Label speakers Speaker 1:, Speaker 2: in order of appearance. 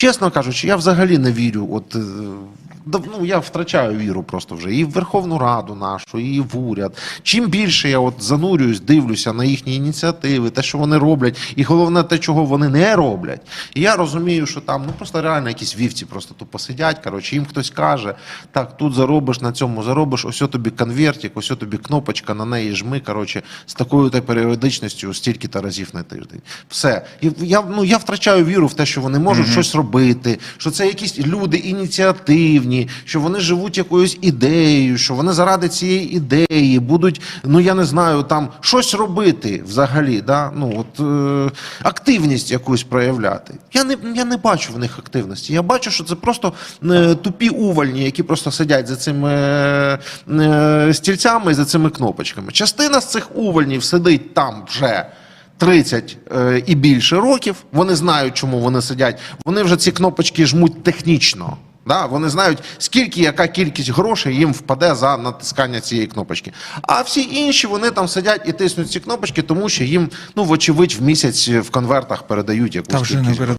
Speaker 1: Чесно кажучи, я взагалі не вірю. От е, ну, я втрачаю віру просто вже і в Верховну Раду нашу, і в уряд. Чим більше я от занурююсь, дивлюся на їхні ініціативи, те, що вони роблять, і головне те, чого вони не роблять. І я розумію, що там ну просто реально якісь вівці просто тупо сидять. Коротше, їм хтось каже, так, тут заробиш, на цьому заробиш, ось тобі конвертик, ось тобі кнопочка, на неї жми. Коротше, з такою то періодичністю стільки-то разів на тиждень. Все. І я, ну, я втрачаю віру в те, що вони можуть щось робити, що це якісь люди ініціативні, що вони живуть якоюсь ідеєю, що вони заради цієї ідеї будуть, ну я не знаю, там щось робити взагалі. Да? Ну, от, е, активність якусь проявляти. Я не, я не бачу в них активності. Я бачу, що це просто е, тупі увольні, які просто сидять за цими е, е, стільцями і за цими кнопочками. Частина з цих увольнів сидить там вже. 30 е, і більше років. Вони знають, чому вони сидять. Вони вже ці кнопочки жмуть технічно. Да? Вони знають, скільки, яка кількість грошей їм впаде за натискання цієї кнопочки. А всі інші вони там сидять і тиснуть ці кнопочки, тому що їм, ну, вочевидь, в місяць в конвертах передають якусь
Speaker 2: Та вже не
Speaker 1: кількість.